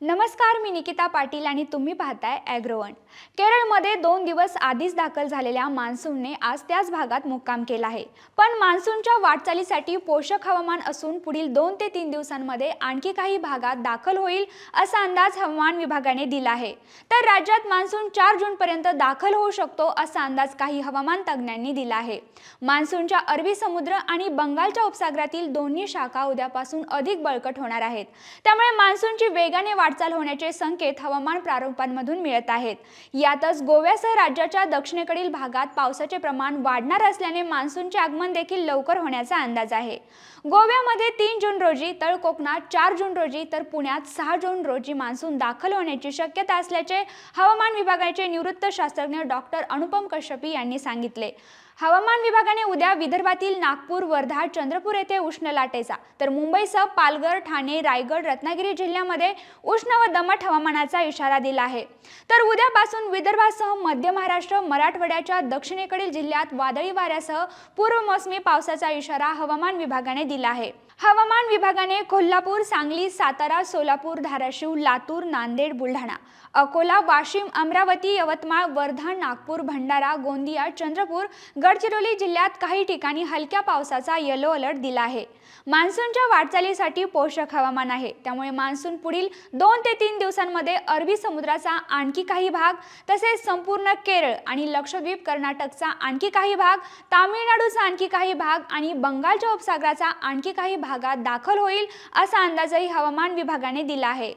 नमस्कार मी निकिता पाटील आणि तुम्ही पाहताय ॲग्रोवन केरळमध्ये दोन दिवस आधीच दाखल झालेल्या मान्सूनने आज त्याच भागात मुक्काम केला आहे. पण मान्सूनच्या वाटचालीसाठी पोषक हवामान असून पुढील दोन ते तीन दिवसांमध्ये आणखी काही भागात दाखल होईल असा अंदाज हवामान विभागाने दिला आहे. तर राज्यात मान्सून चार जूनपर्यंत दाखल होऊ शकतो असा अंदाज काही हवामान तज्ज्ञांनी दिला आहे. मान्सूनच्या अरबी समुद्र आणि बंगालच्या उपसागरातील दोन्ही शाखा उद्यापासून अधिक बळकट होणार आहेत. त्यामुळे मान्सूनची वेगाने वाटचाल होण्याचे संकेत हवामान प्रारूपांमधून मिळत आहेत. यातच गोव्यासह राज्याच्या दक्षिणेकडील भागात पावसाचे प्रमाण वाढणार असल्याने मान्सूनचे आगमन देखील लवकर होण्याचा अंदाज आहे. गोव्यामध्ये तीन जून रोजी तर कोकणात चार जून रोजी तर पुण्यात सहा जून रोजी मान्सून दाखल होण्याची शक्यता असल्याचे हवामान विभागाचे निवृत्त शास्त्रज्ञ डॉक्टर अनुपम कश्यपी यांनी सांगितले. हवामान विभागाने उद्या विदर्भातील नागपूर वर्धा चंद्रपूर येथे उष्ण लाटेचा. तर मुंबईसह पालघर ठाणे रायगड रत्नागिरी जिल्ह्यामध्ये उष्ण व दमट हवामानाचा इशारा दिला आहे. तर उद्यापासून विदर्भासह मध्य महाराष्ट्र मराठवाड्याच्या दक्षिणेकडील जिल्ह्यात वादळी वाऱ्यासह पूर्व मोसमी पावसाचा इशारा हवामान विभागाने दिला आहे. हवामान विभागाने कोल्हापूर सांगली सातारा सोलापूर धाराशिव लातूर नांदेड बुलढाणा अकोला वाशिम अमरावती यवतमाळ वर्धा नागपूर भंडारा गोंदिया चंद्रपूर गडचिरोली जिल्ह्यात काही ठिकाणी हलक्या पावसाचा येलो अलर्ट दिला आहे. मान्सूनच्या वाटचालीसाठी पोषक हवामान आहे. त्यामुळे मान्सून पुढील दोन ते तीन दिवसांमध्ये अरबी समुद्राचा आणखी काही भाग तसेच संपूर्ण केरळ आणि लक्षद्वीप कर्नाटकचा आणखी काही भाग तामिळनाडूचा आणखी काही भाग आणि बंगालच्या उपसागराचा आणखी काही भागात दाखल होईल असा अंदाजही हवामान विभागाने दिला आहे.